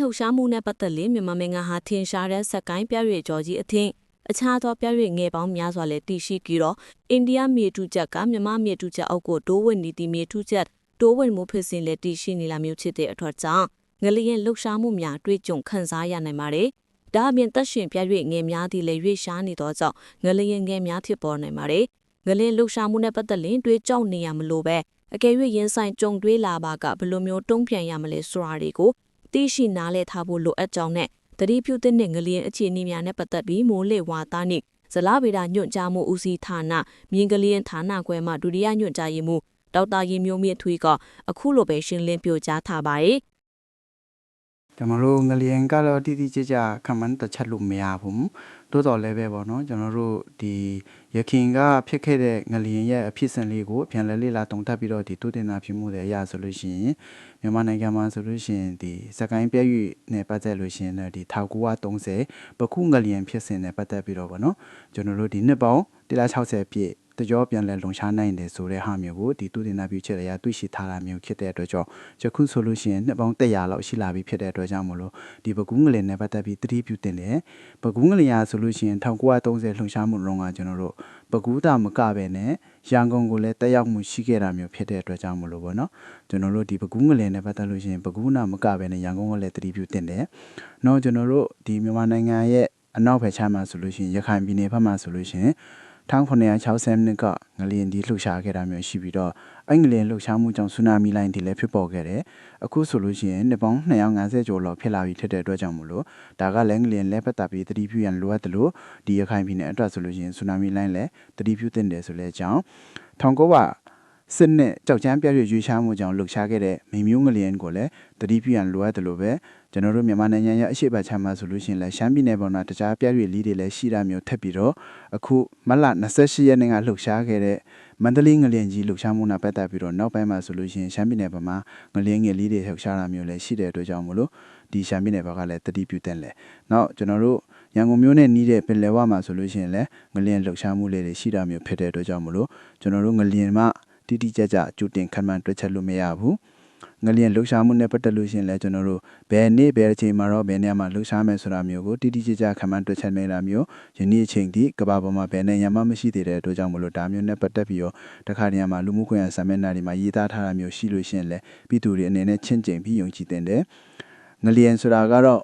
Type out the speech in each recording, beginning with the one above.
လှုပ်ရှားမှုနဲ့ပတ်သက်လို့မြန်မာနိုင်ငံဟာထင်ရှားတဲ့စက်ကိုင်းပြရွေကြော်ကြီးအထင်အခြားသောပြရွေငယ်ပေါင်းများစွာလည်းတည်ရှိကြတော့အိန္ဒိယမြေထုချက်ကမြန်မာမြေထုချက်အောက်ကိုတိုးဝင်နေသည့်မြေထုချက်တိုးဝင်မှုဖြစ်စဉ်လည်းတည်ရှိနေလာမျိုးဖြစ်တဲ့အထွတ်ကြောင့်ငလျင်လှုပ်ရှားမှုများတွေ့ကြုံခန်းစားရနိုင်ပါတယ်။ဒါအပြင်သက်ရှင်ပြရွေငယ်များသည့်လည်းရွေရှားနေသောကြောင့်ငလျင်ငယ်များဖြစ်ပေါ်နိုင်ပါတယ်။ငလျင်လှုပ်ရှားမှုနဲ့ပတ်သက်ရင်တွေးကြောက်နေရမလို့ပဲအကယ်၍ရင်ဆိုင်ကြုံတွေးလာပါကဘယ်လိုမျိုးတုံ့ပြန်ရမလဲဆိုတာတွေကို သိရှိနားလည်ထားဖို့လိုအပ်ကြောင်းနဲ့တတိပြုတဲ့ငလျင်အခြေအနေများနဲ့ပတ်သက်ပြီးမိုးလေဝါသနှင့်ဇလဗေဒညွှန်ကြားမှုဦးစီးဌာနမြင်းကလျင်ဌာနခွဲမှဒုတိယညွှန်ကြားရေးမှူးဒေါက်တာရင်မျိုးမြင့်ထွေးကအခုလိုပဲရှင်းလင်းပြောကြားထားပါတယ်ကျွန်တော်တို့ငလျင်ကတော့တိတိကျကျခံမှန်းတစ်ချက်လို့မရဘူး တိုးတော်လည်းပဲပေါ့နော်ကျွန်တော်တို့ဒီရခင်ကဖြစ်ခဲ့တဲ့ငလျင်ရဲ့အဖြစ်စဉ်လေးကိုပြန်လဲလေ့လာတုံ့တက်ပြီးတော့ဒီတိုးတင်တာဖြစ်မှုတွေအရဆိုလို့ရှိရင်မြန်မာနိုင်ငံမှာဆိုလို့ရှိရင်ဒီစကိုင်းပြည့်ရွနဲ့ပတ်သက်လို့ရှိရင်လည်းဒီ1930ပခုငလျင်ဖြစ်စဉ်နဲ့ပတ်သက်ပြီးတော့ပေါ့နော်ကျွန်တော်တို့ဒီနှစ်ပေါင်း160ပြည့် တကြောပြန်လဲလုံရှားနိုင်တယ်ဆိုတဲ့ဟာမျိုးကိုဒီသူတင်နာပြုချက်ရတွေ့ရှိထားတာမျိုးဖြစ်တဲ့အတွက်ကြောင့်ယခုဆိုလို့ရှိရင်နှစ်ပေါင်း100လောက်ရှိလာပြီဖြစ်တဲ့အတွက်ကြောင့်မလို့ဒီပကူးငလင်နဲ့ပတ်သက်ပြီးတတိပြုတင်တယ်ပကူးငလင်ရဆိုလို့ရှိရင်1930လှုံရှားမှုလုံးကကျွန်တော်တို့ပကူးတာမကပဲနဲ့ရန်ကုန်ကိုလည်းတက်ရောက်မှုရှိခဲ့တာမျိုးဖြစ်တဲ့အတွက်ကြောင့်မလို့ပေါ့နော်ကျွန်တော်တို့ဒီပကူးငလင်နဲ့ပတ်သက်လို့ရှိရင်ပကူးနာမကပဲနဲ့ရန်ကုန်ကလည်းတတိပြုတင်တယ်။နောက်ကျွန်တော်တို့ဒီမြန်မာနိုင်ငံရဲ့အနောက်ဘက်ခြမ်းမှာဆိုလို့ရှိရင်ရခိုင်ပြည်နယ်ဘက်မှာဆိုလို့ရှိရင် 1960နှစ်ကငလျင်ဒီလှုပ်ရှားခဲ့တာမျိုးရှိပြီးတော့အဲ့ငလျင်လှုပ်ရှားမှုကြောင့်ဆူနာမီလိုင်းဒီလည်းဖြစ်ပေါ်ခဲ့တယ်။အခုဆိုလို့ရှိရင်နှစ်ပေါင်း250ကျော်လောက်ဖြစ်လာပြီဖြစ်တဲ့အတွက်ကြောင့်မလို့ဒါကလည်းငလျင်လဲပတ်တာပြီးတတိပြုရန်လိုအပ်တယ်လို့ဒီရခိုင်ပြည်နယ်အတွက်ဆိုလို့ရှိရင်ဆူနာမီလိုင်းလည်းတတိပြုတင်တယ်ဆိုလဲအကြောင်း1900 စစ်နဲ့ကြောက်ချမ်းပြည့်ရွေးရှားမှုကြောင့်လှုပ်ရှားခဲ့တဲ့မိမျိုးငလျင်ကိုလည်းတတိပြုရန်လိုအပ်တယ်လို့ပဲကျွန်တော်တို့မြန်မာနိုင်ငံရဲ့အရှိတ်ဘက်ခြမ်းမှာဆိုလို့ရှိရင်လည်းရှမ်းပြည်နယ်ပေါ်မှာတခြားပြည့်ရွေလီတွေလည်းရှိတာမျိုးထပ်ပြီးတော့အခုမလ28ရက်နေ့ကလှုပ်ရှားခဲ့တဲ့မန္တလေးငလျင်ကြီးလှုပ်ရှားမှုနဲ့ပတ်သက်ပြီးတော့နောက်ပိုင်းမှာဆိုလို့ရှိရင်ရှမ်းပြည်နယ်ပေါ်မှာငလျင်ငယ်လေးတွေလှုပ်ရှားတာမျိုးလည်းရှိတဲ့အတွက်ကြောင့်မလို့ဒီရှမ်းပြည်နယ်ဘက်ကလည်းတတိပြုတဲ့လေ။နောက်ကျွန်တော်တို့ရန်ကုန်မြို့နဲ့နီးတဲ့ပင်လယ်ဝမှာဆိုလို့ရှိရင်လည်းငလျင်လှုပ်ရှားမှုလေးတွေရှိတာမျိုးဖြစ်တဲ့အတွက်ကြောင့်မလို့ကျွန်တော်တို့ငလျင်မှ တိတိကျကျကြိုတင်ခံမှန်းတွက်ချက်လို့မရဘူး။ငလျင်လှုပ်ရှားမှုနဲ့ပတ်သက်လို့ရှိရင်လည်းကျွန်တော်တို့ဘယ်နေ့ဘယ်အချိန်မှာတော့ဘယ်နေရာမှာလှုပ်ရှားမယ်ဆိုတာမျိုးကိုတိတိကျကျခံမှန်းတွက်ချက်နေတာမျိုးယနေ့အချိန်ထိကဘာပေါ်မှာဘယ်နေရာမှမရှိသေးတဲ့အတွက်ကြောင့်မလို့ဒါမျိုးနဲ့ပတ်သက်ပြီးတော့တခါတည်းမှာလူမှုကွန်ရက်ဆာမက်နာတွေမှာရေးသားထားတာမျိုးရှိလို့ရှိရင်လည်းပြည်သူတွေအနေနဲ့ချင့်ကျင်ပြီးယုံကြည်တင်တယ်ငလျင်ဆိုတာကတော့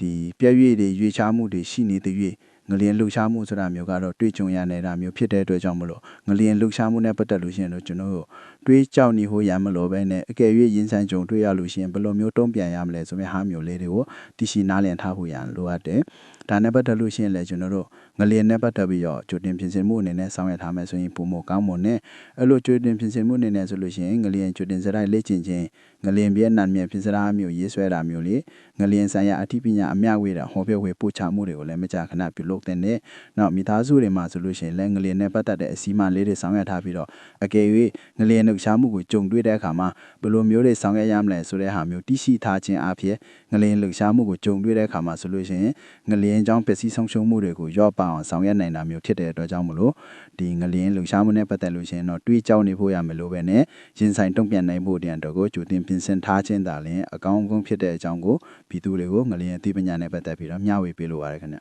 ဒီပြည့်ရွေ့တွေရွေချားမှုတွေရှိနေတဲ့ရွေ့ ငလျင်လှုပ်ရှားမှုဆိုတာမျိုးကတော့တွေ့ကြုံရနေတာမျိုးဖြစ်တဲ့အတွက်ကြောင့်မလို့ငလျင်လှုပ်ရှားမှုနဲ့ပတ်သက်လို့ရှိရင်တော့ကျွန်တော်တို့တွေးကြောက်နေဟိုရမလို့ပဲနဲ့အကယ်၍ရင်ဆိုင်ကြုံတွေ့ရလို့ရှိရင်ဘယ်လိုမျိုးတုံ့ပြန်ရမလဲဆိုတဲ့ဟာမျိုးလေးတွေကိုတရှိနားလည်ထားဖို့ရန်လိုအပ်တယ်ဒါနဲ့ပတ်သက်လို့ရှိရင်လည်းကျွန်တော်တို့ငလျင်နဲ့ပတ်သက်ပြီးတော့ကြိုတင်ပြင်ဆင်မှုအနေနဲ့ဆောင်ရွက်ထားမယ်ဆိုရင်ပုံမကောင်းမွန်နဲ့အဲ့လိုကြိုတင်ပြင်ဆင်မှုအနေနဲ့ဆိုလို့ရှိရင်ငလျင်ကြိုတင်စရိုက်လေ့ကျင့်ခြင်းငလျင်ပြည့်နံမြပြင်စရာမျိုးရေးဆွဲတာမျိုးလေငလျင်ဆိုင်ရာအထူးပညာအမျှဝေတာဟောပြောဝေပို့ချမှုတွေကိုလည်းမကြာခဏပြုလုပ်တဲ့နဲ့နောက်မိသားစုတွေမှာဆိုလို့ရှိရင်လည်းငလျင်နဲ့ပတ်သက်တဲ့အစည်းအဝေးလေးတွေဆောင်ရွက်ထားပြီးတော့အကယ်၍ငလျင်နှုတ်ရှားမှုကိုကြုံတွေ့တဲ့အခါမှာဘယ်လိုမျိုးတွေဆောင်ရွက်ရမလဲဆိုတဲ့ဟာမျိုးတိရှိထားခြင်းအဖြစ်ငလျင်လှုပ်ရှားမှုကိုကြုံတွေ့တဲ့အခါမှာဆိုလို့ရှိရင်ငလျင်ကြောင့်ပျက်စီးဆုံးရှုံးမှုတွေကိုရော့ပါအောင်ဆောင်ရွက်နိုင်တာမျိုးဖြစ်တဲ့အတွက်ကြောင့်မလို့ဒီငလျင်လှုပ်ရှားမှုနဲ့ပတ်သက်လို့ရှိရင်တော့တွေးကြောက်နေဖို့ရမယ်လို့ပဲနဲ့ရင်ဆိုင်တုံ့ပြန်နိုင်ဖို့တန်တော့ကိုကြိုတင်ပြင်ဆင်ထားခြင်းသာလျှင်အကောင်းဆုံးဖြစ်တဲ့အကြောင်းကိုပြည်သူတွေကိုငလျင်အသိပညာနဲ့ပတ်သက်ပြီးတော့မျှဝေပေးလိုပါတယ်ခင်ဗျ